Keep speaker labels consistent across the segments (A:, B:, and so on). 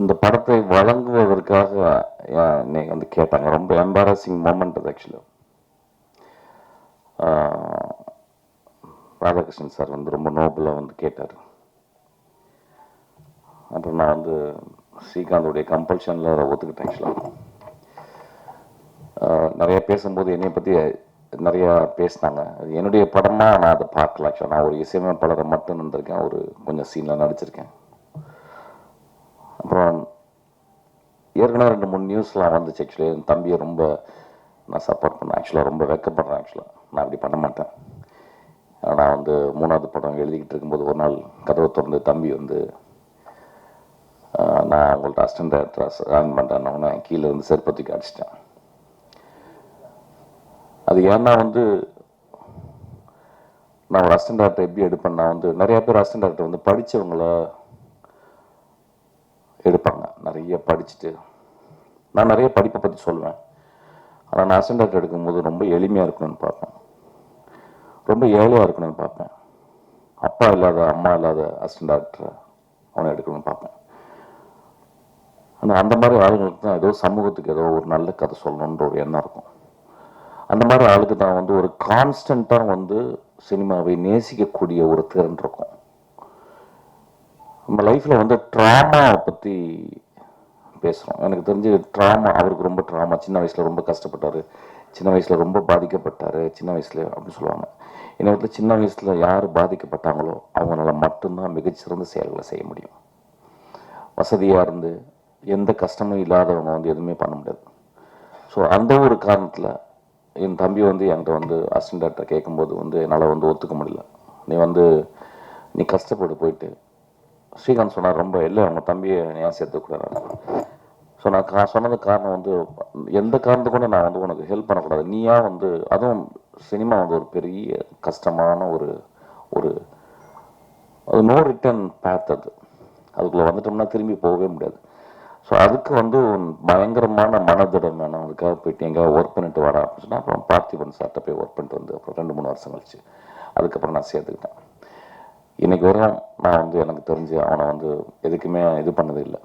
A: இந்த படத்தை வழங்குவதற்காக என்னை வந்து கேட்டாங்க. ரொம்ப எம்பாரசிங் மூமெண்ட் அது ஆக்சுவலி ராதாகிருஷ்ணன் சார் வந்து ரொம்ப நோபலாக வந்து கேட்டார். அப்புறம் நான் வந்து ஸ்ரீகாந்தோடைய கம்பல்ஷனில் அதை ஒத்துக்கிட்டேன் ஆக்சுவலாக நிறையா பேசும்போது என்னை பற்றி நிறையா பேசினாங்க. அது என்னுடைய படமாக நான் அதை பார்க்கல ஆக்சுவலாக நான் ஒரு இசையமைப்பாளரை மட்டும் இருந்திருக்கேன். ஒரு கொஞ்சம் சீனில் நடிச்சிருக்கேன். அப்புறம் ஏற்கனவே ரெண்டு மூணு நியூஸ்லாம் வந்துச்சு ஆக்சுவலி என் தம்பியை ரொம்ப நான் சப்போர்ட் பண்ணேன். ஆக்சுவலாக ரொம்ப வெக்கப்படுறேன் ஆக்சுவலாக நான் அப்படி பண்ண மாட்டேன். நான் வந்து மூணாவது படம் எழுதிக்கிட்டு இருக்கும்போது ஒரு நாள் கதவை திறந்து தம்பி வந்து நான் உங்கள்ட்ட அசிஸ்டன்ட் டேரக்டர் ஆன் பண்ணுறேன்னு கீழே இருந்து செருப்பத்துக்கு அடிச்சிட்டேன். அது ஏன்னா வந்து நான் ஒரு அசிஸ்டன்ட் டேரக்டர் எப்படி எடுப்பேன்னா வந்து நிறையா பேர் அசிஸ்டன்ட் டேரக்டர் வந்து படித்தவங்கள எடுப்பாங்க. நிறைய படிச்சுட்டு. நான் நிறைய படிப்பை பற்றி சொல்லுவேன் ஆனால் நான் அசிஸ்டன்ட் எடுக்கும்போது ரொம்ப எளிமையாக இருக்கணும்னு பார்ப்பேன். ரொம்ப ஏழையாக இருக்கணும்னு பார்ப்பேன். அப்பா இல்லாத அம்மா இல்லாத அசிஸ்டன்ட் டாக்டரை அவனை எடுக்கணும்னு பார்ப்பேன். ஆனால் அந்த மாதிரி ஆளுங்களுக்கு தான் ஏதோ சமூகத்துக்கு ஏதோ ஒரு நல்ல கதை சொல்லணுன்ற ஒரு எண்ணம் இருக்கும். அந்த மாதிரி ஆளுக்கு தான் வந்து ஒரு கான்ஸ்டண்ட்டாக வந்து சினிமாவை நேசிக்கக்கூடிய ஒரு திறன் இருக்கும். நம்ம லைஃப்பில் வந்து ட்ராமாவை பற்றி பேசுகிறோம் எனக்கு தெரிஞ்சு ட்ராமா அவருக்கு ரொம்ப ட்ராமா சின்ன வயசில் ரொம்ப கஷ்டப்பட்டார். சின்ன வயசில் ரொம்ப பாதிக்கப்பட்டார். சின்ன வயசில் அப்படின்னு சொல்லுவாங்க. இன்னொருத்தர் சின்ன வயசில் யார் பாதிக்கப்பட்டாங்களோ அவங்களால மட்டும்தான் மிகச்சிறந்த செயல்களை செய்ய முடியும். வசதியாக இருந்து எந்த கஷ்டமும் இல்லாதவங்க வந்து எதுவுமே பண்ண முடியாது. ஸோ அந்த ஒரு காரணத்தில் என் தம்பி வந்து என்கிட்ட வந்து அசிஸ்டன்ட் டாக்டர் கேட்கும்போது வந்து என்னால் வந்து ஒத்துக்க முடியல. நீ வந்து நீ கஷ்டப்பட்டு போயிட்டு ஸ்ரீகாந்த் சொன்னார் ரொம்ப இல்லை அவங்க தம்பியை ஏன் சேர்த்துக்கூடாது ஸோ நான் கா சொன்னது காரணம் வந்து எந்த காரணத்துக்கு கூட நான் வந்து உனக்கு ஹெல்ப் பண்ணக்கூடாது. நீயா வந்து அதுவும் சினிமா வந்து ஒரு பெரிய கஷ்டமான ஒரு ஒரு அது நோ ரிட்டர்ன் பேத் அது. அதுக்குள்ளே வந்துட்டோம்னா திரும்பி போகவே முடியாது. ஸோ அதுக்கு வந்து பயங்கரமான மனதிடம் வேணும் அதுக்காக போயிட்டு எங்கேயாவது ஒர்க் பண்ணிட்டு வர அப்படின்னு அப்புறம் பார்த்திபன் சார்ட்ட போய் ஒர்க் பண்ணிட்டு வந்து அப்புறம் ரெண்டு மூணு வருஷம் கழிச்சு அதுக்கப்புறம் நான் சேர்த்துக்கிட்டேன். இன்னைக்கு வரும் நான் வந்து எனக்கு தெரிஞ்சு அவனை வந்து எதுக்குமே இது பண்ணது இல்லை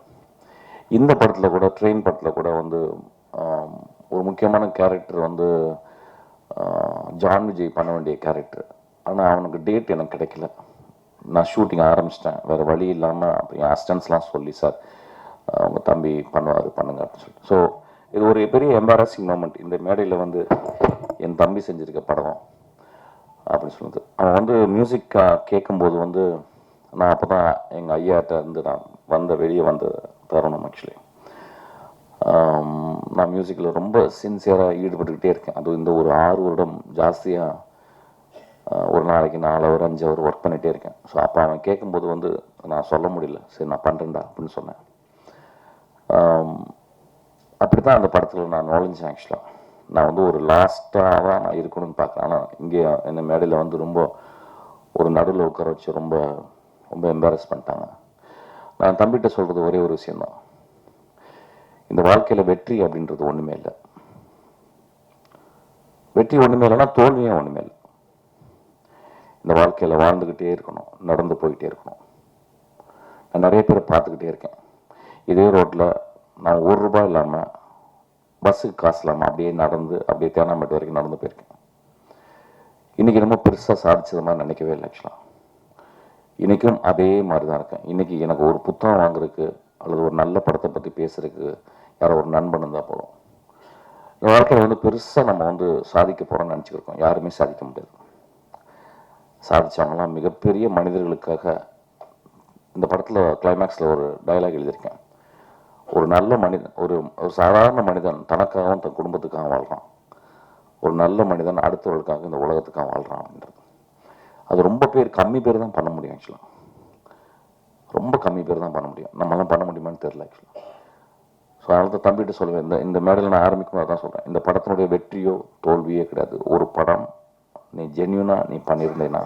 A: இந்த படத்தில் கூட ட்ரெயின் படத்தில் கூட வந்து ஒரு முக்கியமான கேரக்டர் வந்து ஜான் விஜய் பண்ண வேண்டிய கேரக்டர் ஆனால் அவனுக்கு டேட் எனக்கு கிடைக்கல. நான் ஷூட்டிங் ஆரம்பிச்சிட்டேன். வேறு வழி இல்லாமல் அப்போ என் அசிஸ்டன்ஸ்லாம் சொல்லி சார் உங்கள் தம்பி பண்ணுவார் பண்ணுங்க அப்படின்னு சொல்லிட்டு. ஸோ இது ஒரு பெரிய எம்பாரசிங் மூமெண்ட் இந்த மேடையில் வந்து என் தம்பி செஞ்சிருக்க படம் அப்படின்னு சொல்லுது. அவன் வந்து மியூசிக் கேட்கும்போது வந்து நான் அப்போ தான் எங்கள் ஐயாட்ட இருந்து நான் வந்த வெளியே வந்த தருணம் ஆக்சுவலி நான் மியூசிக்கில் ரொம்ப சின்சியராக ஈடுபட்டுக்கிட்டே இருக்கேன். அது இந்த ஒரு ஆறு வருடம் ஜாஸ்தியாக ஒரு நாளைக்கு நாலு ஹவர் அஞ்சு ஹவர் ஒர்க் பண்ணிகிட்டே இருக்கேன். ஸோ அப்போ அவன் கேட்கும்போது வந்து நான் சொல்ல முடியல. சரி நான் பண்ணுறேன்டா அப்படின்னு சொன்னேன். அப்படி தான் அந்த படத்தில் நான் நுழைஞ்சேன் ஆக்சுவலாக நான் வந்து ஒரு லாஸ்ட்டாக தான் நான் இருக்கணும்னு பார்க்குறேன் ஆனால் இங்கே என்னை மேடையில் வந்து ரொம்ப ஒரு நடுவில் உட்கார வச்சு ரொம்ப ரொம்ப எம்பாரஸ் பண்ணிட்டாங்க. நான் தம்பிகிட்ட சொல்கிறது ஒரே ஒரு விஷயந்தான் இந்த வாழ்க்கையில் வெற்றி அப்படின்றது ஒன்றுமே இல்லை. வெற்றி ஒன்றுமே இல்லைன்னா தோல்வியும் ஒன்றுமே இல்லை. இந்த வாழ்க்கையில் வாழ்ந்துக்கிட்டே இருக்கணும் நடந்து போயிட்டே இருக்கணும். நான் நிறைய பேர் பார்த்துக்கிட்டே இருக்கேன். இதே ரோட்டில் நான் ஒரு ரூபாய் இல்லாமல் பஸ்ஸுக்கு காசு இல்லாமல் அப்படியே நடந்து அப்படியே தேனாம்பேட்டு வரைக்கும் நடந்து போயிருக்கேன். இன்னைக்கு ரொம்ப பெருசாக சாதிச்சது மாதிரி நினைக்கவே இல்லை ஆக்சுவலாக இன்றைக்கும் அதே மாதிரி தான் இருக்கேன். இன்றைக்கி எனக்கு ஒரு புத்தகம் வாங்குறதுக்கு அல்லது ஒரு நல்ல படத்தை பற்றி பேசுகிறதுக்கு யாரோ ஒரு நண்பன் இருந்தால் போதும். இந்த வாழ்க்கையில் வந்து பெருசாக நம்ம வந்து சாதிக்க போகிறோம்னு நினச்சிக்கிருக்கோம். யாருமே சாதிக்க முடியாது. சாதித்தவங்களாம் மிகப்பெரிய மனிதர்களுக்காக இந்த படத்தில் கிளைமேக்ஸில் ஒரு டயலாக் எழுதியிருக்கேன். ஒரு நல்ல மனிதன் ஒரு ஒரு சாதாரண மனிதன் தனக்காகவும் தன் குடும்பத்துக்காக வாழ்கிறான் ஒரு நல்ல மனிதன் அடுத்தவர்களுக்காக இந்த உலகத்துக்காக வாழ்கிறான் அப்படின்றது. அது ரொம்ப பேர் கம்மி பேர் தான் பண்ண முடியும் ஆக்சுவலாக ரொம்ப கம்மி பேர் தான் பண்ண முடியும். நம்மளாம் பண்ண முடியுமான்னு தெரில ஆக்சுவலாக ஸோ அதனால தான் தம்பிகிட்ட சொல்லுவேன் இந்த இந்த மேடையில் நான் ஆரம்பிக்கும் தான் சொல்கிறேன் இந்த படத்தினுடைய வெற்றியோ தோல்வியோ கிடையாது. ஒரு படம் நீ ஜென்யூனாக நீ பண்ணியிருந்தேன்னா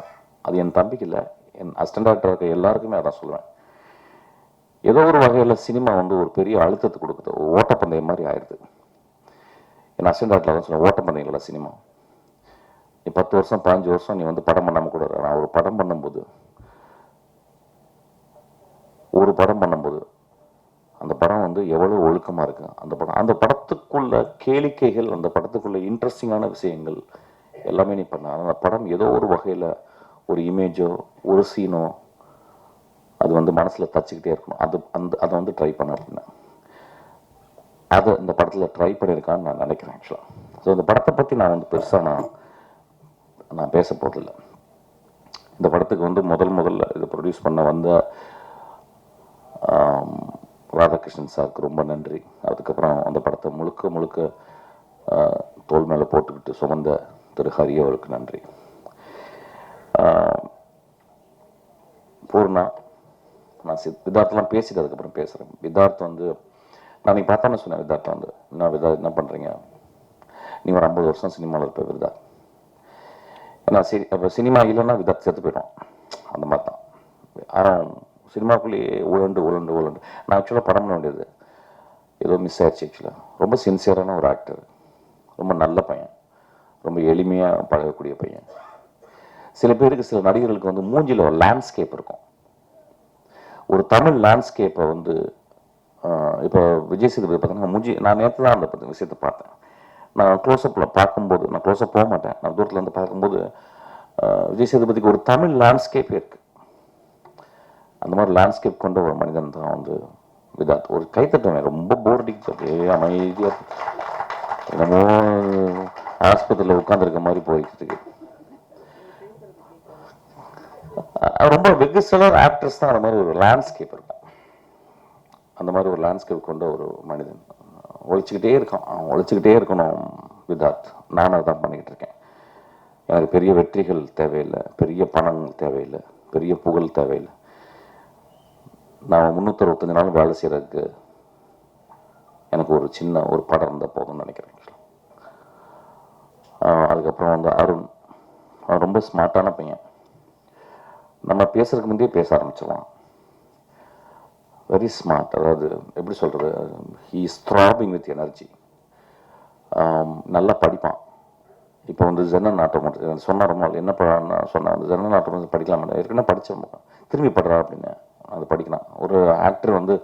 A: அது என் தம்பிக்கு இல்லை என் அசிஸ்டன்ட் டாக்டர் இருக்க எல்லாருக்குமே அதான் சொல்லுவேன். ஏதோ ஒரு வகையில் சினிமா வந்து ஒரு பெரிய அழுத்தத்தை கொடுக்குது. ஓட்டப்பந்தயம் மாதிரி ஆயிடுது. என் அசிஸ்டன்ட் டாக்டர் தான் சொல்லுவேன் ஓட்டப்பந்தயம் இல்லை சினிமா நீ பத்து வருஷம் பாஞ்சு வருஷம் நீ வந்து படம் பண்ணாமல் கூட நான் ஒரு படம் பண்ணும்போது ஒரு படம் பண்ணும்போது அந்த படம் வந்து எவ்வளோ ஒழுக்கமாக இருக்கு. அந்த படம் அந்த படத்துக்குள்ள கேளிக்கைகள் அந்த படத்துக்குள்ள இன்ட்ரெஸ்டிங்கான விஷயங்கள் எல்லாமே நீ பண்ண. அந்த படம் ஏதோ ஒரு வகையில் ஒரு இமேஜோ ஒரு சீனோ அது வந்து மனசில் தச்சுக்கிட்டே இருக்கணும். அது அந்த அதை வந்து ட்ரை பண்ண அப்படின்னா அதை இந்த படத்தில் ட்ரை பண்ணியிருக்கான்னு நான் நினைக்கிறேன் ஆக்சுவலாக ஸோ இந்த படத்தை பற்றி நான் வந்து பெருசாக நான் நான் பேச போகிறதில்ல இந்த படத்துக்கு வந்து முதல் முதல்ல இதை ப்ரொடியூஸ் பண்ண வந்த ராதாகிருஷ்ணன் சாருக்கு ரொம்ப நன்றி. அதுக்கப்புறம் அந்த படத்தை முழுக்க முழுக்க தோல் மேலே போட்டுக்கிட்டு சுமந்த திரு ஹரி அவருக்கு நன்றி. பூர்ணா நான் சி விதார்த்தெலாம் பேசிட்டு அதுக்கப்புறம் பேசுகிறேன் விதார்த் வந்து நான் நீ பார்த்தானே சொன்னேன் விதார்த்தை வந்து என்ன விதா என்ன பண்ணுறீங்க நீ ஒரு ஐம்பது வருஷம் சினிமாவில் இருப்ப விதா ஏன்னா சி இப்போ சினிமா இல்லைன்னா விதார்த் செத்து போயிடும். அந்த மாதிரி தான் ஆனால் சினிமாக்குள்ளேயே உழண்டு உழண்டு உழண்டு. நான் ஆக்சுவலாக படம் பண்ண வேண்டியது ஏதோ மிஸ் ஆயிடுச்சு ஆக்சுவலாக ரொம்ப சின்சியரான ஒரு ஆக்டர் ரொம்ப நல்ல பையன். ரொம்ப எளிமையாக பழகக்கூடிய பையன். சில பேருக்கு சில நடிகர்களுக்கு வந்து மூஞ்சியில் ஒரு லேண்ட்ஸ்கேப் இருக்கும். ஒரு தமிழ் லேண்ட்ஸ்கேப்பை வந்து இப்போ விஜய் சேதுபதி பார்த்தீங்கன்னா மூஞ்சி நான் நேற்று தான் அந்த விஷயத்தை பார்த்தேன். நான் க்ளோஸ்அப்பில் பார்க்கும்போது நான் க்ளோஸ்அப் போக மாட்டேன். நான் தூரத்தில் வந்து பார்க்கும்போது விஜய் சேதுபதிக்கு ஒரு தமிழ் லேண்ட்ஸ்கேப் இருக்குது அந்த மாதிரி லேண்ட்ஸ்கேப் கொண்ட ஒரு மனிதன் தான் வந்து விதாத் ஒரு கைத்தட்டுவேன் ரொம்ப போர் அடிக்கிறது அமைதியாக என்னமோ ஆஸ்பத்திரியில் உட்காந்துருக்க மாதிரி போய்கிட்டு இருக்கு. ரொம்ப வெகுசலர் ஆக்டர்ஸ் தான் அந்த மாதிரி ஒரு லேண்ட்ஸ்கேப் இருக்கும் அந்த மாதிரி ஒரு லேண்ட்ஸ்கேப் கொண்ட ஒரு மனிதன் உழைச்சிக்கிட்டே இருக்கான் அவன் ஒழிச்சுக்கிட்டே இருக்கணும் விதாத் நானும் அதான் பண்ணிக்கிட்டு இருக்கேன். எனக்கு பெரிய வெற்றிகள் தேவையில்லை. பெரிய பணங்கள் தேவையில்லை. பெரிய புகழ் தேவையில்லை. நான் முந்நூற்றி அறுபத்தஞ்சு நாள் வேலை செய்கிறதுக்கு எனக்கு ஒரு சின்ன ஒரு படம் இருந்தால் போதும்னு நினைக்கிறேன் அதுக்கப்புறம் வந்து அருண். அவன் ரொம்ப ஸ்மார்ட்டான பையன். நம்ம பேசுறதுக்கு முந்தையே பேச ஆரம்பிச்சிருவான். வெரி ஸ்மார்ட் அதாவது எப்படி சொல்கிறது he is throbbing with energy நல்லா படிப்பான். இப்போ வந்து ஜெனரல் நாட்டம் சொன்னார் ரொம்ப என்ன சொன்னார் சொன்னேன் அந்த ஜெனரல் நாட்டம் வந்து படிக்கலாம். ஏற்கனவே படித்தேன் திரும்பி படுறா அப்படின்னு அது படிக்கலாம் ஒரு ஆக்டர் வந்து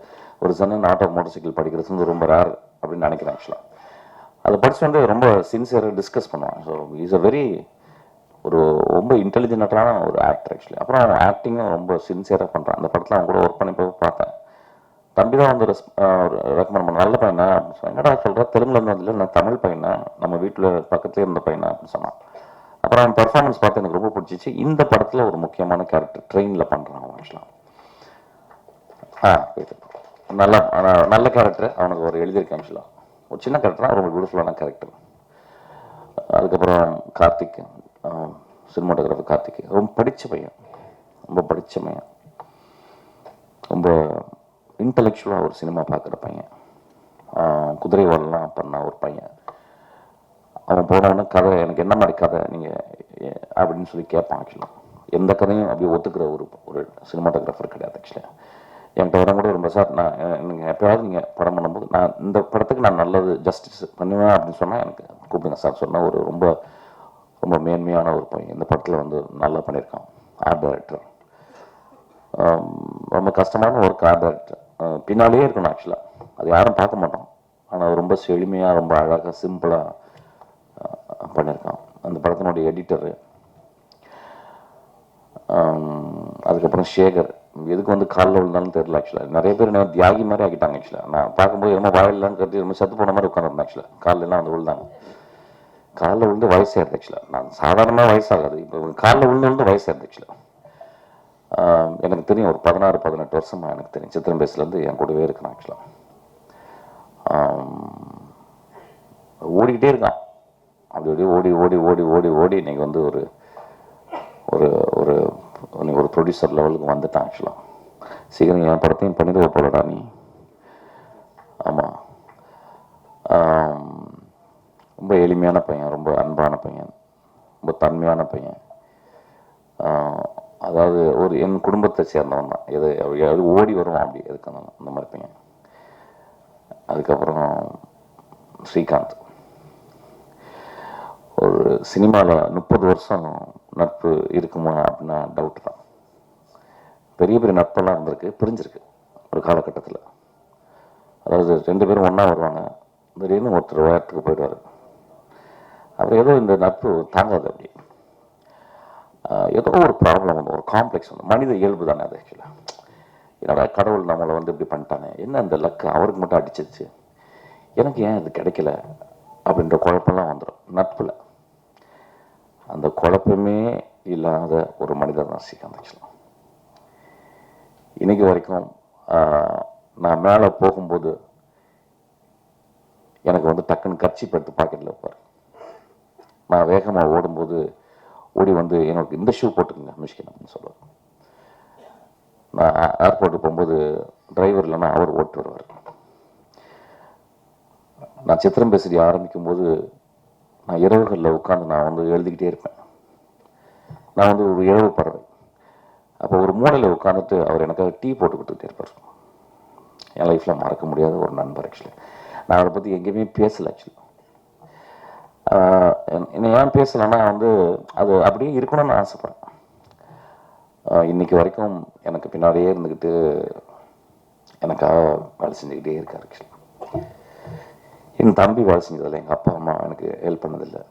A: ஒரு ஜெனரல் ஆட்டோ மோட்டர் சைக்கிள் படிக்கிறது வந்து ரொம்ப ரேர் அப்படின்னு நினைக்கிறேன் ஆக்சுவலாக அதை படித்து வந்து ரொம்ப சின்சியராக டிஸ்கஸ் பண்ணுவான். ஸோ இஸ் அ வெரி ஒரு ரொம்ப இன்டெலிஜென்ட்டான ஒரு ஆக்டர் ஆக்சுவலி அப்புறம் அவன் ஆக்டிங்கும் ரொம்ப சின்சியராக பண்ணுறான் அந்த படத்தில் அவன் கூட ஒர்க் பண்ணி போய் பார்த்தேன். தம்பி தான் வந்து ரெக்கமெண்ட் பண்ண நல்ல பையனா? அப்படின்னு சொன்னேன் என்னடா சொல்கிற தெலுங்குல இருந்து வந்ததில்ல நான் தமிழ் பையனா? நம்ம வீட்டில் பக்கத்துலேயே இருந்த பையனா? அப்படின்னு சொன்னான். அப்புறம் அவன் பெர்ஃபார்மன்ஸ் பார்த்து எனக்கு ரொம்ப பிடிச்சிச்சு. இந்த படத்தில் ஒரு முக்கியமான கேரக்டர் ட்ரெயினில் பண்ணுறான் அவன் ஆக்சுவலாக ஆ நல்ல நல்ல கேரக்டர் அவனுக்கு ஒரு எழுதியிருக்கேன் ஆக்சுவலாக ஒரு சின்ன கேரக்டர் ரொம்ப பியூட்டிஃபுல்லான கேரக்டர் அதுக்கப்புறம் கார்த்திக் சினிமாட்டோகிராஃபர் கார்த்திக். ரொம்ப படித்த பையன். ரொம்ப படித்த பையன். ரொம்ப இன்டலெக்சுவலாக ஒரு சினிமா பார்க்குற பையன். குதிரை வரலாம் பண்ண ஒரு பையன். அவன் போனவன கதை எனக்கு என்ன மாதிரி கதை? நீங்கள் அப்படின்னு சொல்லி கேட்பான் ஆக்சுவலாக எந்த கதையும் அப்படியே ஒத்துக்கிற ஒரு ஒரு சினிமாட்டோகிராஃபர் கிடையாது ஆக்சுவலாக என்கிட்ட வர கூட ரொம்ப சார் நான் நீங்கள் எப்போயாவது நீங்கள் படம் பண்ணும்போது நான் இந்த படத்துக்கு நான் நல்லது ஜஸ்டிஸ் பண்ணுவேன் அப்படின்னு சொன்னால் எனக்கு கூப்பிடுங்க சார் சொன்ன ஒரு ரொம்ப ரொம்ப மேன்மையான ஒரு பையன். இந்த படத்தில் வந்து நல்லா பண்ணியிருக்கான். ஆர்ட் டைரக்டர் ரொம்ப கஷ்டமான ஒரு ஆர்ட் டைரக்டர் பின்னாலேயே இருக்கணும் ஆக்சுவலாக அது யாரும் பார்க்க மாட்டோம். ஆனால் ரொம்ப செழுமையாக ரொம்ப அழகாக சிம்பிளாக பண்ணியிருக்கான் அந்த படத்தினுடைய எடிட்டரு அதுக்கப்புறம் சேகர். எதுக்கு வந்து காலில் விழுந்தாலும் தெரியல ஆக்சுவலாக நிறைய பேர் என்ன தியாகி மாதிரி ஆக்கிட்டாங்க ஆக்சுவலாக நான் பார்க்கும்போது என்னமோ வாயிலான்னு கருதி ரொம்ப செத்து போன மாதிரி உட்காந்துருந்தேன் ஆக்சுவலாக காலில் வந்து விழுந்தாங்க. காலில் விழுந்து வயசாயிருது ஆக்சுவலாக நான் சாதாரணமாக வயசாகாது. இப்போ காலில் விழுந்து விழுந்து வயசாயிருது ஆக்சுவலாக எனக்கு தெரியும் ஒரு பதினாறு பதினெட்டு வருஷமாக எனக்கு தெரியும். சித்திரம்பேஸ்லேருந்து என் கூடவே இருக்கிறான் ஆக்சுவலாக ஓடிக்கிட்டே இருக்கான். அப்படி அப்படியே ஓடி ஓடி ஓடி ஓடி ஓடி இன்னைக்கு வந்து ஒரு ஒரு ஒரு இன்னைக்கு ஒரு ப்ரொடியூசர் லெவலுக்கு வந்துட்டான் ஆக்சுவலாக சீக்கிரம் என் படத்தையும் பண்ணிடுவ போலடா நீ. ஆமாம் ரொம்ப எளிமையான பையன் ரொம்ப அன்பான பையன் ரொம்ப தன்மையான பையன். அதாவது ஒரு என் குடும்பத்தை சேர்ந்தவன் தான் எது அது ஓடி வருவான் அப்படி எதுக்கு அந்த மாதிரி பையன். அதுக்கப்புறம் ஸ்ரீகாந்த். ஒரு சினிமாவில் முப்பது வருஷம் நட்பு இருக்குமா அப்படின்னா டவுட் தான். பெரிய பெரிய நட்பெல்லாம் இருந்திருக்கு பிரிஞ்சிருக்கு ஒரு காலகட்டத்தில். அதாவது ரெண்டு பேரும் ஒன்றா வருவாங்க. திடீர்னு ஒருத்தர் வேறத்துக்கு போயிடுவார். அப்புறம் ஏதோ இந்த நட்பு தாங்காது அப்படி. ஏதோ ஒரு ப்ராப்ளம் வந்து ஒரு காம்ப்ளெக்ஸ் வந்து மனித இயல்பு தானே அது ஆக்சுவலாக என்னோட கடவுள் நம்மளை வந்து இப்படி பண்ணிட்டானே என்ன அந்த லக்கு அவருக்கு மட்டும் அடிச்சிருச்சு. எனக்கு ஏன் இது கிடைக்கல? அப்படின்ற குழப்பம்லாம் வந்துடும் நட்பில். அந்த குழப்பமே இல்லாத ஒரு மனிதர் தான் ஸ்ரீகாந்த் ஆக்சுவலாக இன்னைக்கு வரைக்கும் நான் மேலே போகும்போது எனக்கு வந்து டக்குன்னு கட்சி படுத்து பாக்கெட்டில் வைப்பார் நான் வேகமாக ஓடும்போது ஓடி வந்து எனக்கு இந்த ஷூ போட்டுக்கங்க மிஷ்கின் அப்படின்னு சொல்லுவார். நான் ஏர்போர்ட்டுக்கு போகும்போது டிரைவர் இல்லைன்னா அவர் ஓட்டு வருவார் நான் சித்திரம் பேசுறி ஆரம்பிக்கும் போது நான் இரவுகளில் உட்காந்து நான் வந்து எழுதிக்கிட்டே இருப்பேன். நான் வந்து ஒரு இரவு பறவை. அப்போ ஒரு மூலையில் உட்காந்துட்டு அவர் எனக்காக டீ போட்டு கொடுத்துக்கிட்டே இருப்பார். என் லைஃப்பில் மறக்க முடியாத ஒரு நண்பர் ஆக்சுவலி நான் அவரை பற்றி எங்கேயுமே பேசலை ஆக்சுவலி என்னை ஏன் பேசலைன்னா வந்து அது அப்படியே இருக்கணும்னு ஆசைப்பட்றேன். இன்னைக்கு வரைக்கும் எனக்கு பின்னாடியே இருந்துக்கிட்டு எனக்காக வேலை செஞ்சுக்கிட்டே இருக்கார் ஆக்சுவலி என் தம்பி வேலை செஞ்சதில்லை எங்கள் அப்பா அம்மா எனக்கு ஹெல்ப் பண்ணதில்லை.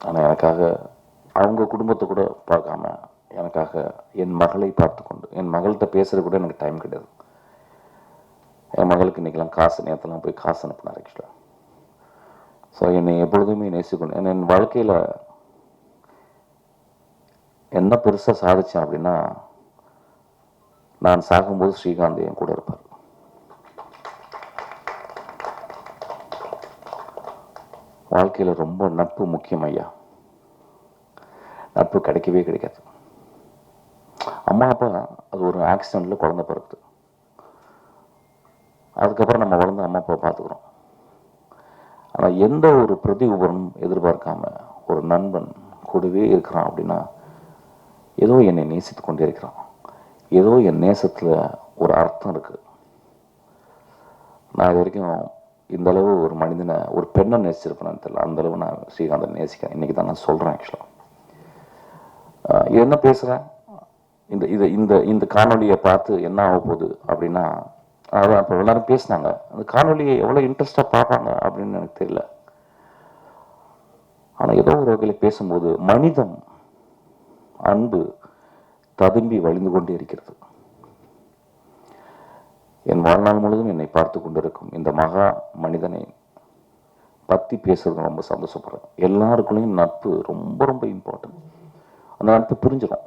A: ஆனால் எனக்காக அவங்க குடும்பத்தை கூட பார்க்காம எனக்காக என் மகளை பார்த்து கொண்டு என் மகள்கிட்ட பேசுறது கூட எனக்கு டைம் கிடையாது. என் மகளுக்கு இன்னைக்கெல்லாம் காசு நேரத்தெல்லாம் போய் காசு அனுப்பினார் ஆக்சுவலாக ஸோ என்னை எப்பொழுதுமே நேசிக்கணும் என் வாழ்க்கையில் என்ன பெருசாக சாதிச்சேன் அப்படின்னா நான் சாகும்போது ஸ்ரீகாந்த் என் கூட இருப்பார். வாழ்க்கையில் ரொம்ப நட்பு முக்கியம் ஐயா. நட்பு கிடைக்கவே கிடைக்காது. அம்மா அப்பா அது ஒரு ஆக்சிடெண்ட்டில் குழந்த பிறகு அதுக்கப்புறம் நம்ம வளர்ந்து அம்மா அப்பா பார்த்துக்குறோம். ஆனால் எந்த ஒரு பிரதி உபரம் எதிர்பார்க்காம ஒரு நண்பன் கூடவே இருக்கிறான் அப்படின்னா ஏதோ என்னை நேசித்து கொண்டே இருக்கிறான். ஏதோ என் நேசத்தில் ஒரு அர்த்தம் இருக்குது நான் இது வரைக்கும் இந்த அளவு ஒரு மனிதனை ஒரு பெண்ணை நேசிச்சிருப்பேன்னு தெரியல. அந்த அளவு நான் ஸ்ரீகாந்தை நேசிக்கிறேன். இன்றைக்கி தான் நான் சொல்கிறேன் ஆக்சுவலாக என்ன பேசுகிறேன் இந்த இதை இந்த இந்த காணொலியை பார்த்து என்ன ஆக போகுது அப்படின்னா அதான் இப்போ எல்லாரும் பேசினாங்க. அந்த காணொலியை எவ்வளோ இன்ட்ரெஸ்டாக பார்ப்பாங்க அப்படின்னு எனக்கு தெரியல. ஆனால் ஏதோ ஒரு வகையில் பேசும்போது மனிதம் அன்பு ததும்பி வழிந்து கொண்டே இருக்கிறது. என் வாழ்நாள் முழுவதும் என்னை பார்த்து கொண்டிருக்கும் இந்த மகா மனிதனை பத்தி பேசுறது ரொம்ப சந்தோஷப்படுறேன். எல்லாருக்குள்ளேயும் நட்பு ரொம்ப ரொம்ப இம்பார்ட்டன்ட் அந்த நட்பு பிரிஞ்சிடும்.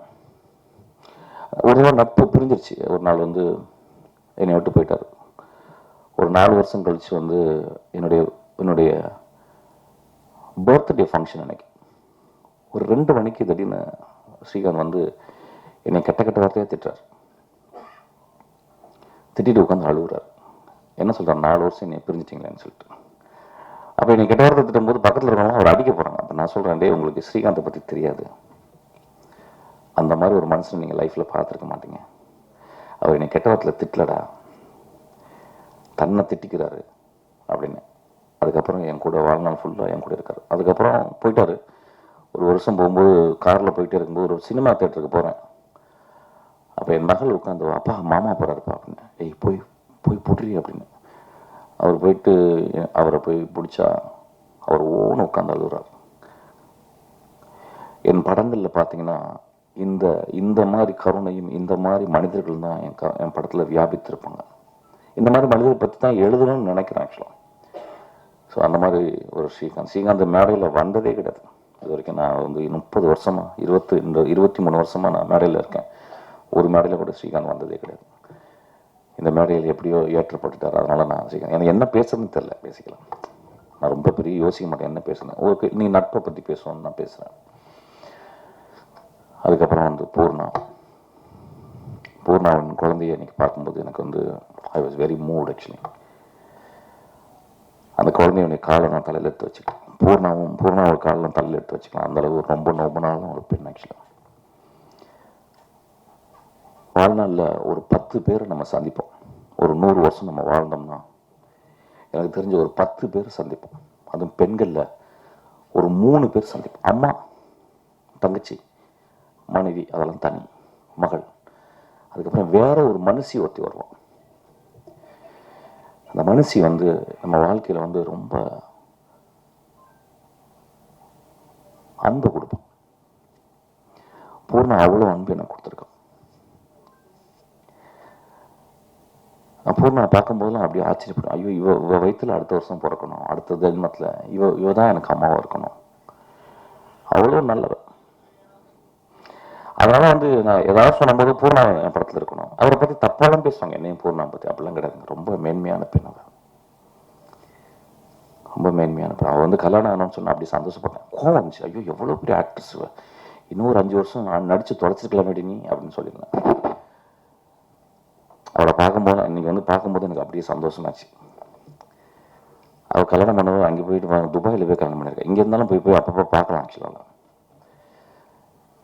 A: ஒரு நாள் நட்பு பிரிஞ்சிருச்சு. ஒரு நாள் வந்து என்னை விட்டு போயிட்டார். ஒரு நாலு வருஷம் கழிச்சு வந்து என்னுடைய என்னுடைய பர்த்டே ஃபங்க்ஷன் அன்னைக்கு. ஒரு ரெண்டு மணிக்கு திடீர்னு ஸ்ரீகாந்த் வந்து என்னை கெட்ட கெட்ட வார்த்தையாக திட்டுறார். திட்டிட்டு உட்காந்து அழுகுறார். என்ன சொல்கிறார் நாலு வருஷம் என்னை பிரிஞ்சிட்டிங்களேன்னு சொல்லிட்டு. அப்போ என்னை கெட்ட வார்த்தை திட்டும்போது பக்கத்தில் இருக்கவங்க அவர் அடிக்க போகிறாங்க அப்போ நான் சொல்கிறேன் டே உங்களுக்கு ஸ்ரீகாந்தை பற்றி தெரியாது. அந்த மாதிரி ஒரு மனசில் நீங்கள் லைஃப்பில் பார்த்துருக்க மாட்டீங்க. அவர் என்னை கெட்ட வார்த்தையில் திட்டலடா. தன்னை திட்டிக்கிறாரு அப்படின்னு. அதுக்கப்புறம் என் கூட வாழ்நாள் ஃபுல்லாக என் கூட இருக்கார். அதுக்கப்புறம் போயிட்டார். ஒரு வருஷம் போகும்போது காரில் போயிட்டே இருக்கும்போது ஒரு சினிமா தேட்டருக்கு போகிறேன் அப்போ என் மகள் உட்காந்து அப்பா மாமா போகிறாருப்பா அப்படின்னு. ஏய் போய் போய் புடுறி அப்படின்னு. அவர் போயிட்டு அவரை போய் பிடிச்சா அவர் ஓன்னு உட்காந்து அழுகுறார். என் படங்களில் பார்த்தீங்கன்னா இந்த இந்த மாதிரி கருணையும் இந்த மாதிரி மனிதர்கள் தான் என் க என் படத்தில் வியாபித்திருப்பாங்க. இந்த மாதிரி மனிதர்கள் பற்றி தான் எழுதணும்னு நினைக்கிறேன் ஆக்சுவலாக ஸோ அந்த மாதிரி ஒரு ஸ்ரீகாந்த். ஸ்ரீகாந்த் மேடையில் வந்ததே கிடையாது. இது வரைக்கும் நான் வந்து முப்பது வருஷமாக இருபத்தி இந்த இருபத்தி மூணு வருஷமாக நான் மேடையில் இருக்கேன். ஒரு மேடையில் கூட ஸ்ரீகாந்த் வந்ததே கிடையாது. இந்த மேடையில் எப்படியோ ஏற்றப்பட்டுட்டார் அதனால் நான் ஸ்ரீகாந்த். எனக்கு என்ன பேசுறதுன்னு தெரில பேசிக்கலாம் நான் ரொம்ப பெரிய யோசிக்க மாட்டேன் என்ன பேசுகிறேன் ஓகே நீ நட்பை பற்றி பேசணும்னு நான் பேசுகிறேன் அதுக்கப்புறம் வந்து பூர்ணா. பூர்ணாவின் குழந்தைய இன்றைக்கி பார்க்கும்போது எனக்கு வந்து I was very moved actually அந்த குழந்தையுடைய காலை நான் தலையில் எடுத்து வச்சுக்கலாம் பூர்ணாவும் பூர்ணாவோட காலில் நான் தலையில் எடுத்து வச்சுக்கலாம். அந்த ரொம்ப ரொம்ப நோபனாலும் ஒரு பெண் ஆக்சுவலாக வாழ்நாளில் ஒரு பத்து பேரை நம்ம சந்திப்போம். ஒரு நூறு வருஷம் நம்ம வாழ்ந்தோம்னா எனக்கு தெரிஞ்ச ஒரு பத்து பேர் சந்திப்போம். அதுவும் பெண்களில் ஒரு மூணு பேர் சந்திப்போம். அம்மா தங்கச்சி. மனைவி அதெல்லாம் தனி மகள். அதுக்கப்புறம் வேற ஒரு மனுஷி ஒருத்தி வருவோம். அந்த மனுஷி வந்து நம்ம வாழ்க்கையில் வந்து ரொம்ப அன்பு கொடுப்போம் பூர்ணா அவ்வளோ அன்பு எனக்கு கொடுத்துருக்கான். நான் பூர்ணா பார்க்கும்போதெல்லாம் அப்படியே ஆச்சரியப்படும் ஐயோ இவ இவ வயித்துல அடுத்த வருஷம் பிறக்கணும். அடுத்த ஜென்மத்தில் இவ இவ தான் எனக்கு அம்மாவாக இருக்கணும். அவ்வளோ நல்லவன் அதனால வந்து நான் ஏதாவது சொல்லும்போது பூர்ணா என் படத்தில் இருக்கணும். அவரை பற்றி தப்பாலாம் பேசுவாங்க. என்னையும் பூர்ணா பற்றி அப்படிலாம் கிடையாது ரொம்ப மேன்மையான பெண் ரொம்ப மேன்மையான பெண். அவள் வந்து கல்யாணம் ஆனோம்னு சொன்னால் அப்படி சந்தோஷப்பட்டேன். கோவம் இருந்துச்சு ஐயோ எவ்வளோ பெரிய ஆக்ட்ரஸ் இன்னும் ஒரு அஞ்சு வருஷம் நான் நடித்து தொலைச்சிருக்கலாம் நீ அப்படின்னு சொல்லியிருந்தேன். அவளை பார்க்கும்போது இன்றைக்கி வந்து பார்க்கும்போது எனக்கு அப்படியே சந்தோஷமாச்சு. அவள் கல்யாணம் பண்ணவும் அங்கே போயிட்டு துபாயில் போய் கல்யாணம் பண்ணியிருக்கேன் இங்கே இருந்தாலும் போய் போய் அப்பப்போ பார்க்கலாம் ஆக்சுவலாக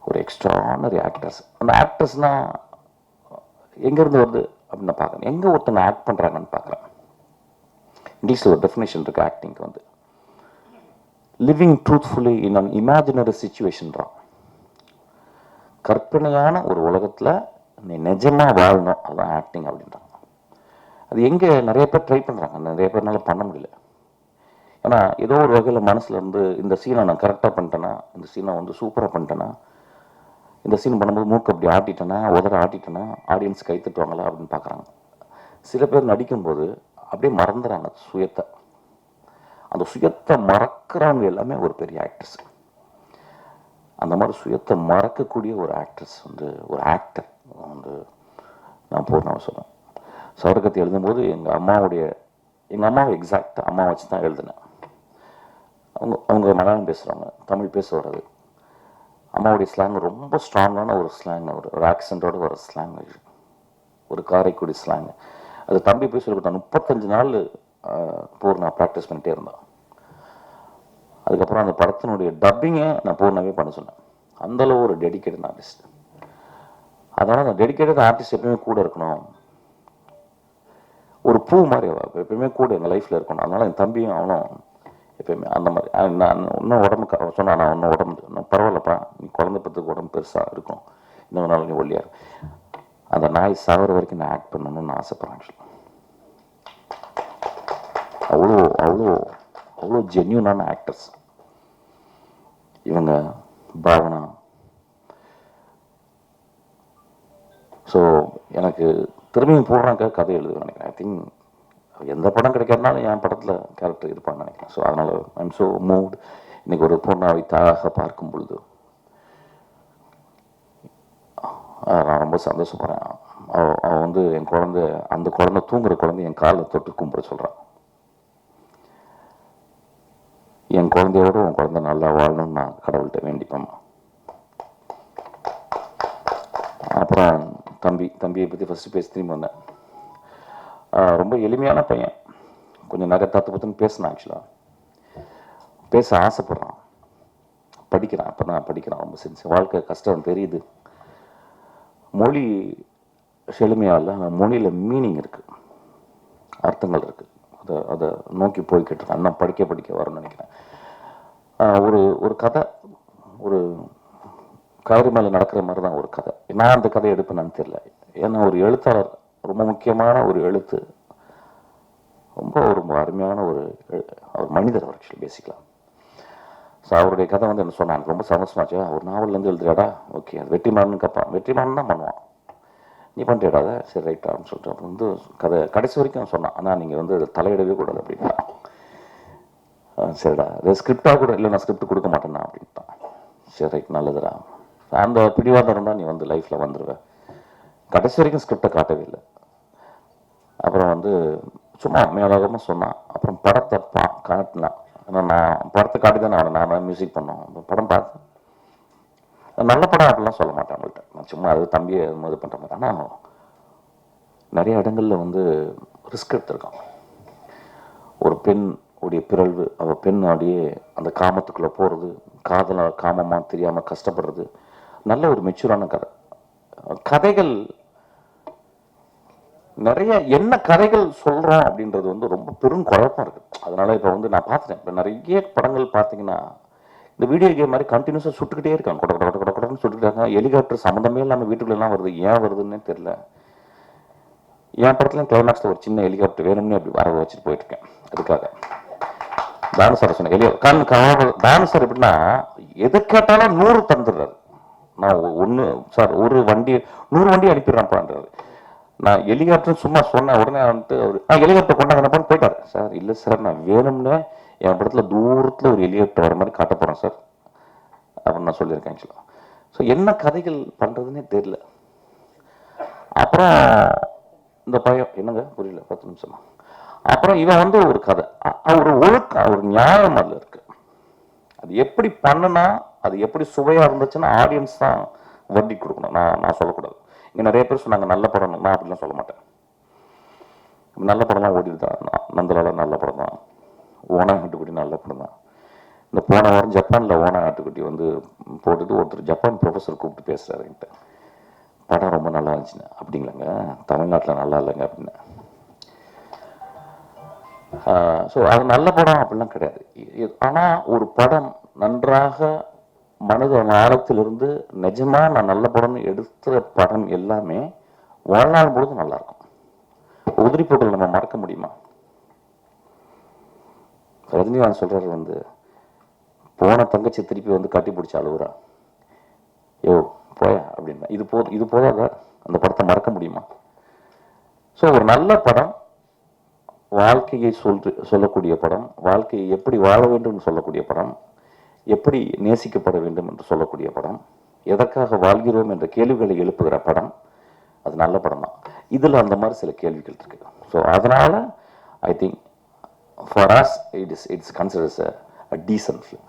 A: ஒரு எக்ஸ்ட்ரானரி ஆக்ட்ரஸ் அந்த ஆக்ட்ரஸ்னா எங்கேருந்து வருது அப்படின்னு நான் பார்க்குறேன் எங்கே ஒருத்தங்க ஆக்ட் பண்ணுறாங்கன்னு பார்க்குறேன் இங்கிலீஷில் ஒரு டெஃபினேஷன் இருக்குது ஆக்டிங்க்கு வந்து. Living truthfully in an imaginary சுச்சுவேஷன்றான் கற்பனையான ஒரு உலகத்தில் நீ நிஜமாக வாழணும். அதுதான் ஆக்டிங் அப்படின்றாங்க. அது எங்கே நிறைய பேர் ட்ரை பண்ணுறாங்க நிறைய பேர்னால பண்ண முடியல. ஏன்னா ஏதோ ஒரு வகையில் மனசில் இருந்து இந்த சீனை நான் கரெக்டாக பண்ணிட்டேன்னா இந்த சீனை வந்து சூப்பராக பண்ணிட்டேன்னா இந்த சீன் பண்ணும்போது மூக்கு அப்படி ஆட்டிட்டேன்னா உதற ஆட்டிட்டேன்னா ஆடியன்ஸ் கை தட்டுவாங்களா அப்படின்னு பார்க்குறாங்க. சில பேர் நடிக்கும்போது அப்படியே மறந்துறாங்க சுயத்தை. அந்த சுயத்தை மறக்கிறவங்க எல்லாமே ஒரு பெரிய ஆக்ட்ரஸ் அந்த மாதிரி சுயத்தை மறக்கக்கூடிய ஒரு ஆக்ட்ரஸ் வந்து ஒரு ஆக்டர் வந்து நான் பூர்ணமாக சொன்னேன் சௌரகத்தை எழுதும்போது எங்கள் அம்மாவுடைய எங்கள் அம்மாவை எக்ஸாக்டாக அம்மா வச்சு தான் எழுதினேன். அவங்க அவங்க மலையாளம் பேசுகிறாங்க தமிழ் பேச வராது அம்மாவுடைய ஸ்லாங் ரொம்ப ஸ்ட்ராங்கான ஒரு ஸ்லாங் ஒரு ஒரு ஆக்சென்ட்டோட ஒரு ஸ்லாங் ஒரு காரைக்குடி ஸ்லாங் அது தம்பி போய் சொல்லி கொடுத்தான் முப்பத்தஞ்சு நாள் பூர்ணா ப்ராக்டிஸ் பண்ணிட்டே இருந்தான் அதுக்கப்புறம் அந்த படத்தினுடைய டப்பிங்கை நான் பூர்ணாவே பண்ண சொன்னேன். அந்த அளவு ஒரு டெடிக்கேட்டட் ஆர்டிஸ்ட் அதனால் அந்த டெடிக்கேட்டட் ஆர்டிஸ்ட் எப்பயுமே கூட இருக்கணும். ஒரு பூ மாதிரி அவ. எப்பயுமே கூட எங்கள் லைஃப்பில் இருக்கணும். அதனால் என் தம்பியும் அவனும் எப்பயுமே. அந்த மாதிரி. நான் இன்னும் உடம்பு க- சொன்னா நான் இன்னும் உடம்பு இன்னும் பரவாயில்லப்பா நீ குழந்தை பத்துக்கு உடம்பு பெருசாக இருக்கும். இன்னும் நாள் நீ அந்த நாய் சாகிற வரைக்கும் நான் ஆக்ட் பண்ணணும்னு ஆசைப்பட்றேன் அவ்வளோ அவ்வளோ அவ்வளோ ஜென்யூனான ஆக்டர்ஸ் இவங்க பாவனா. ஸோ எனக்கு திரும்பியும் போடுறாங்க கதை எழுதுவேன் நினைக்கிறேன். ஐ திங்க் எந்த படம் கிடைக்கிறனாலும் என் படத்தில் கேரக்டர் இருப்பான்னு நினைக்கிறேன். ஸோ அதனால் ஐம் ஸோ மூவ்ட் இன்னைக்கு ஒரு பொண்ணாவை தாயாக பார்க்கும் பொழுது நான் ரொம்ப சந்தோஷப்படுறேன். அவ அவள் வந்து என் குழந்தை அந்த குழந்தை தூங்குற குழந்தை என் காலில் தொட்டு கும்பிட சொல்கிறான் என் குழந்தையோட உன் குழந்தை நல்லா வாழணும்னு நான் கடவுள்கிட்ட வேண்டிப்பேம்மா. அப்புறம் தம்பி தம்பியை பற்றி ஃபஸ்ட்டு பேசி திரும்பி வந்தேன். ரொம்ப எளிமையான பையன். கொஞ்சம் நிறைய தத்து பத்துன்னு பேசினான் ஆக்சுவலாக பேச ஆசைப்படுறான். படிக்கிறான் அப்போ தான் படிக்கிறான் ரொம்ப செஞ்சு வாழ்க்கை கஷ்டம் தெரியுது. மொழி செழுமையாக இல்லை ஆனால் மொழியில் மீனிங் இருக்குது அர்த்தங்கள் இருக்குது அதை அதை நோக்கி போய்கிட்டு இருக்கேன். இன்னும் படிக்க படிக்க வரும்னு நினைக்கிறேன். ஒரு ஒரு கதை ஒரு கயிறு மேலே நடக்கிற மாதிரி தான் ஒரு கதை. நான் அந்த கதையை எடுப்பேன்னு தெரியல. ஏன்னா ஒரு எழுத்தாளர் ரொம்ப முக்கியமான ஒரு எழுத்து. ரொம்ப ஒரு அருமையான ஒரு எழு- அவர் மனிதர் அவர் ஆக்சுவலி பேசிக்கலாம் ஸோ அவருடைய கதை வந்து என்ன சொன்னான்? ரொம்ப சந்தோஷமாச்சு ஒரு நாவல்லேருந்து எழுதுறாடா ஓகே அது வெற்றிமாறன் கேட்பான். வெற்றிமாறன் தான் பண்ணுவான். நீ பண்ணிட்டேடா அதை? சரி ரைட்டான்னு அப்படின்னு சொல்லிட்டு. அப்புறம் வந்து கதை கடைசி வரைக்கும் சொன்னான். ஆனால் நீங்கள் வந்து தலையிடவே கூடாது அப்படின்னா சரிடா. அது ஸ்கிரிப்டாக கூட இல்லை நான் ஸ்கிரிப்ட் கொடுக்க மாட்டேன்னா அப்படின்ட்டான். சரி ரைட் நல்லதுடா. அந்த பிடிவாதம் இருந்தால் நீ வந்து லைஃப்பில் வந்துடுவ கடைசி வரைக்கும் ஸ்கிரிப்டை காட்டவே இல்லை. அப்புறம் வந்து சும்மா மேலோகமாக சொன்னான். அப்புறம் படத்தை பா காட்டினான். ஆனால் நான் படத்தை காட்டி தான் நான் நான் மியூசிக் பண்ணோம். அந்த படம் பார்த்து நல்ல படம் அப்படிலாம் சொல்ல மாட்டேன் அவங்கள்ட்ட. நான் சும்மா அது தம்பியை இது பண்ணுற மாதிரி. ஆனால் நிறைய இடங்களில் வந்து ரிஸ்க் எடுத்திருக்கான் ஒரு பெண் உடைய பிறழ்வு அவ பெண் அப்படியே அந்த காமத்துக்குள்ளே போகிறது காதல காமமாக தெரியாமல் கஷ்டப்படுறது நல்ல ஒரு மெச்சூரான கதை. கதைகள் நிறைய என்ன கதைகள் சொல்றோம் அப்படின்றது வந்து ரொம்ப பெரும் குழப்பம் இருக்கு. அதனால இப்போ வந்து நான் பார்த்துட்டேன். இப்போ நிறைய படங்கள் பார்த்தீங்கன்னா இந்த வீடியோ கேம் மாதிரி கண்டினியூஸாக சுட்டுக்கிட்டே இருக்காங்க. கொட கொட கொட கொட கொடன்னு சுட்டுக்கிட்டாங்க ஹெலிகாப்டர் சம்மந்தமே இல்லாமல் வீட்டுக்குள்ளெல்லாம் வருது. ஏன் வருதுன்னே தெரியல. என் படத்துலையும் கிளைமேக்ஸில் ஒரு சின்ன ஹெலிகாப்டர் வேணும்னு அப்படி வர வச்சுட்டு போயிட்டு இருக்கேன். அதுக்காக. தானு சொன்னேன் ஹெலிகா கண் கவலை எப்படின்னா எது கேட்டாலும் நூறு தந்துடுறாரு. நான் ஒன்று சார் ஒரு வண்டி நூறு வண்டி அனுப்பிடுறேன்ப்பான்றாரு நான் ஹெலிகாப்டர் சும்மா சொன்னேன் உடனே வந்துட்டு அவர் நான் ஹெலிகாப்டர் கொண்டாங்கன்னு போயிட்டாரு. சார் இல்லை சார் நான் வேணும்னு என் படத்தில் தூரத்தில் ஒரு ஹெலிகாப்டர் வர மாதிரி காட்ட போகிறேன் சார். அப்படின்னு நான் சொல்லியிருக்கேன் ஆக்சுவலாக ஸோ என்ன கதைகள் பண்ணுறதுன்னே தெரியல. அப்புறம் இந்த பையன் என்னங்க? புரியல பத்து நிமிஷமா. அப்புறம் இவன் வந்து ஒரு கதை. அவர் ஒரு ஒழுக்கம் ஒரு நியாயம் அதில் இருக்கு. அது எப்படி பண்ணுனா அது எப்படி சுவையாக இருந்துச்சுன்னா ஆடியன்ஸ் தான் வட்டி கொடுக்கணும். நான் நான் சொல்லக்கூடாது. நிறைய பேர் சொன்னாங்க நல்ல படம் நான் அப்படிலாம் சொல்ல மாட்டேன். நல்ல படம்லாம் ஓடிட்டு தான். நந்தலால நல்ல படம் தான். ஓனா ஆட்டுக்குட்டி நல்ல படம் தான். இந்த போன வாரம் ஜப்பானில் ஓனா ஆட்டுக்குட்டி வந்து போட்டுட்டு ஒருத்தர் ஜப்பான் ப்ரொஃபஸர் கூப்பிட்டு பேசுறாரு என்கிட்ட. படம் ரொம்ப நல்லா இருந்துச்சுன்னு அப்படிங்களாங்க? தமிழ்நாட்டில் நல்லா இல்லைங்க. அப்படின்னு. ஸோ அது நல்ல படம் அப்படிலாம் கிடையாது. ஆனால் ஒரு படம் நன்றாக மனது ஆழத்திலிருந்து நிஜமா நான் நல்ல படம்னு எடுத்த படம் எல்லாமே வாழ்நாள் முழுதும் நல்லா இருக்கும் உதிரி போக்கள் நம்ம மறக்க முடியுமா? ரஜினிகாந்த் சொல்றாரு வந்து போன தங்கச்சி திருப்பி வந்து கட்டி பிடிச்ச அழுகுறா யோ போயா அப்படின்னா. இது போ இது போதாத? அந்த படத்தை மறக்க முடியுமா? ஸோ ஒரு நல்ல படம் வாழ்க்கையை சொல் சொல்லக்கூடிய படம் வாழ்க்கையை எப்படி வாழ வேண்டும் என்று சொல்லக்கூடிய படம் எப்படி நேசிக்கப்பட வேண்டும் என்று சொல்லக்கூடிய படம் எதற்காக வாழ்கிறோம் என்ற கேள்விகளை எழுப்புகிற படம் அது நல்ல படம் தான். இதில் அந்த மாதிரி சில கேள்விகள் இருக்கு. ஸோ அதனால் I think for as it is it's considers a decent film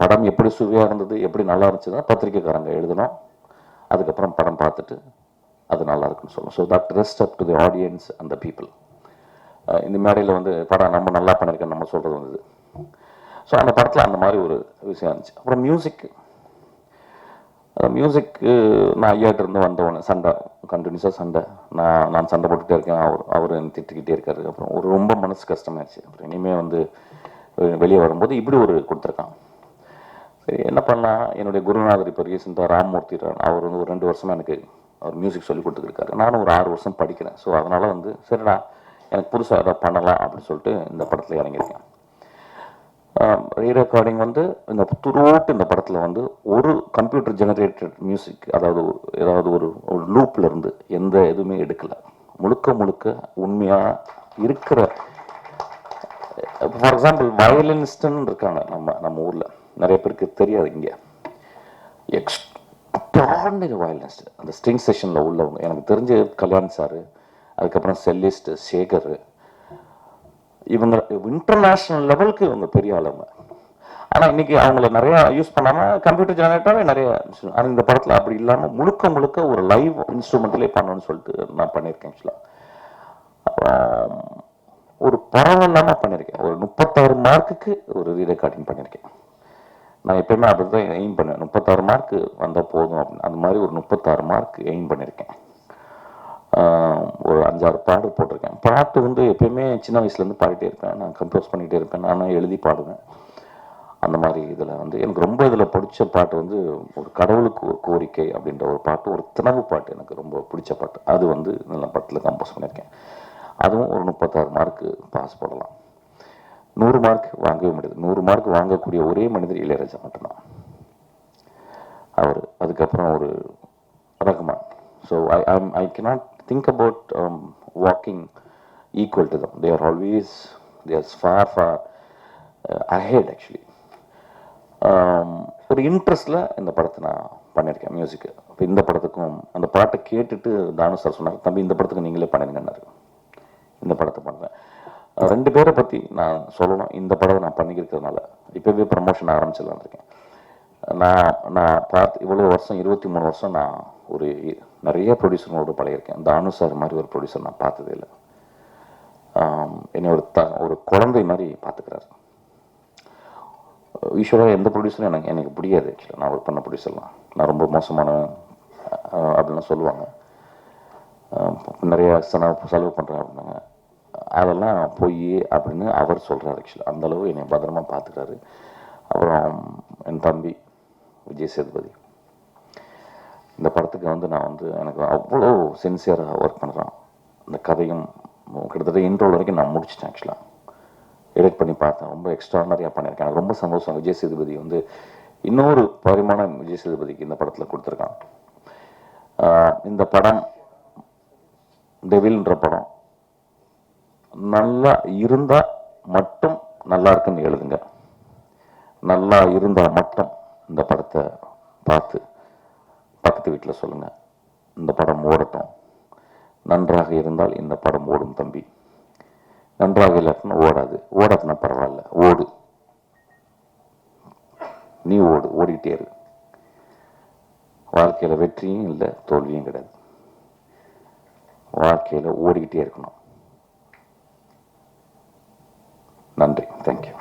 A: படம் எப்படி சுவையாக இருந்தது எப்படி நல்லா இருந்துச்சுன்னா பத்திரிக்கைக்காரங்க எழுதணும். அதுக்கப்புறம் படம் பார்த்துட்டு அது நல்லா இருக்குன்னு சொல்லணும். So that rest up to the audience and the people இந்த மேடையில் வந்து படம் நம்ம நல்லா பண்ணியிருக்கேன் நம்ம சொல்கிறது வந்து ஸோ அந்த படத்தில் அந்த மாதிரி ஒரு விஷயம் இருந்துச்சு. அப்புறம் மியூசிக்கு மியூசிக்கு நான் ஐயாட்ட இருந்து வந்தவொடனே சண்டை கண்டினியூஸாக சண்டை. நான் நான் சண்டை போட்டுகிட்டே இருக்கேன். அவர் அவர் என்னை திட்டிக்கிட்டே இருக்காரு. அப்புறம் ஒரு ரொம்ப மனசு கஷ்டமாயிருச்சு. அப்புறம் இனிமேல் வந்து வெளியே வரும்போது இப்படி ஒரு கொடுத்துருக்கான். சரி என்ன பண்ணலாம்? என்னுடைய குருநாதர் இப்போ ரீசெண்டாக ராம்மூர்த்தி அவர் வந்து ஒரு ரெண்டு வருஷமாக எனக்கு அவர் மியூசிக் சொல்லி கொடுத்துருக்காரு நானும் ஒரு ஆறு வருஷம் படிக்கிறேன். ஸோ அதனால் வந்து சரிடா எனக்கு புதுசாக ஏதாவது பண்ணலாம் அப்படின்னு சொல்லிட்டு இந்த படத்தில் இறங்கியிருக்கேன். ரீரெக்கார்டிங் வந்து இந்த துருவோட்டு இந்த படத்தில் வந்து ஒரு கம்ப்யூட்டர் ஜெனரேட்டட் மியூசிக் அதாவது ஏதாவது ஒரு ஒரு லூப்பில் இருந்து எந்த எதுவுமே எடுக்கலை. முழுக்க முழுக்க உண்மையாக இருக்கிற ஃபார் எக்ஸாம்பிள் வயலினிஸ்ட்னு இருக்காங்க நம்ம நம்ம ஊரில். நிறைய பேருக்கு தெரியாது இங்கே. எக்ஸ்ட்ராடினரி வயலினிஸ்ட் அந்த ஸ்ட்ரிங் செஷனில் உள்ளவங்க எனக்கு தெரிஞ்ச கல்யாண் சார் அதுக்கப்புறம் செல்லிஸ்ட் சேகர் இவங்க இன்டர்நேஷ்னல் லெவலுக்கு இவங்க பெரிய ஆளுங்க. ஆனால் இன்னைக்கு அவங்கள நிறைய யூஸ் பண்ணாமல் கம்ப்யூட்டர் ஜெனரேட்டரே நிறைய ஆனால் இந்த படத்தில் அப்படி இல்லாமல் முழுக்க முழுக்க ஒரு லைவ் இன்ஸ்ட்ருமெண்ட்லேயே பண்ணணும்னு சொல்லிட்டு நான் பண்ணியிருக்கேன் ஆக்சுவலாக அப்புறம் ஒரு பரவாயில்லாமல் பண்ணியிருக்கேன். ஒரு முப்பத்தாறு மார்க்குக்கு ஒரு ரீரெக்கார்டிங் பண்ணியிருக்கேன். நான் எப்பயுமே அப்படி தான் எய்ம் பண்ணுவேன். முப்பத்தாறு மார்க்கு வந்தால் போதும் அப்படின்னு. அந்த மாதிரி ஒரு முப்பத்தாறு மார்க் எய்ம் பண்ணியிருக்கேன். அஞ்சாறு பாட்டு போட்டிருக்கேன். பாட்டு வந்து எப்பயுமே சின்ன வயசுலேருந்து பாடிட்டே இருப்பேன். நான் கம்போஸ் பண்ணிகிட்டே இருப்பேன். நானும் எழுதி பாடுவேன். அந்த மாதிரி இதில் வந்து எனக்கு ரொம்ப இதில் பிடிச்ச பாட்டு வந்து ஒரு கடவுளுக்கு ஒரு கோரிக்கை அப்படின்ற ஒரு பாட்டு ஒரு திணவு பாட்டு எனக்கு ரொம்ப பிடிச்ச பாட்டு. அது வந்து நல்ல பாட்டில் கம்போஸ் பண்ணியிருக்கேன். அதுவும் ஒரு முப்பத்தாறு மார்க்கு பாஸ் போடலாம். நூறு மார்க் வாங்கவே முடியாது. நூறு மார்க் வாங்கக்கூடிய ஒரே மனிதர் இளையராஜா மட்டும்தான். அவர். அதுக்கப்புறம் ஒரு Rahman. So I I I cannot think about um, walking equal to them. They are always, they are far, far uh, ahead actually. Um, ஒரு இன்ட்ரெஸ்டில் இந்த படத்தை நான் பண்ணியிருக்கேன் மியூசிக்கு இப்போ இந்த படத்துக்கும் அந்த பாட்டை கேட்டுட்டு தானு சார் சொன்னார் தம்பி இந்த படத்துக்கு நீங்களே பண்ணிருங்கன்னாரு. இந்த படத்தை பண்ணுறேன் ரெண்டு பேரை பற்றி நான் சொல்லணும் இந்த படத்தை நான் பண்ணிக்கிறதுனால இப்போவே ப்ரமோஷன் ஆரம்பிச்சிடலாம் இருக்கேன். நான் நான் பார்த்து இவ்வளோ வருஷம் இருபத்தி மூணு வருஷம் நான் ஒரு நிறைய ப்ரொடியூசர்களோடு பழகிருக்கேன் தானு சார் மாதிரி ஒரு ப்ரொடியூசர் நான் பார்த்ததே இல்லை. என்னை ஒரு த ஒரு குழந்தை மாதிரி பார்த்துக்கிறாரு. ஈஸ்வராக எந்த ப்ரொடியூசரும் எனக்கு எனக்கு பிடிக்காது ஆக்சுவலாக நான் ஒர்க் பண்ண ப்ரொடியூசர்லாம் நான் ரொம்ப மோசமான அஹ், அப்படிலாம் சொல்லுவாங்க. நிறைய செலவு செலவு பண்ணுறேன் அப்படின்னாங்க. அதெல்லாம் போய் அப்படின்னு அவர் சொல்கிறார் ஆக்சுவலாக அந்த அளவு என்னை பத்திரமா பார்த்துக்கிறாரு. அப்புறம் என் தம்பி விஜய் சேதுபதி. இந்த படத்துக்கு வந்து நான் வந்து எனக்கு அவ்வளோ சின்சியராக ஒர்க் பண்ணுறான் இந்த கதையும் கிட்டத்தட்ட இன்ட்ரோல் வரைக்கும் நான் முடிச்சிட்டேன் ஆக்சுவலாக எடிட் பண்ணி பார்த்தேன். ரொம்ப எக்ஸ்ட்ரானரியாக பண்ணியிருக்கேன். எனக்கு ரொம்ப சந்தோஷம். விஜய் சேதுபதி வந்து இன்னொரு பரிமாணம் விஜய் சேதுபதிக்கு இந்த படத்தில் கொடுத்துருக்கான். இந்த படம் டெவில்ன்ற படம் நல்லா இருந்தால் மட்டும் நல்லா இருக்குன்னு எழுதுங்க. நல்லா இருந்தால் மட்டும். இந்த படத்தை பார்த்து பக்கத்து வீட்டில் சொல்லுங்கள் இந்த படம் ஓடட்டும். நன்றாக இருந்தால் இந்த படம் ஓடும் தம்பி. நன்றாக இல்லாட்டினா ஓடாது. ஓடாதுன்னா பரவாயில்ல ஓடு. நீ ஓடு ஓடிட்டே இரு. வாழ்க்கையில் வெற்றியும் இல்லை தோல்வியும் கிடையாது. வாழ்க்கையில் ஓடிக்கிட்டே இருக்கணும். நன்றி தேங்க்யூ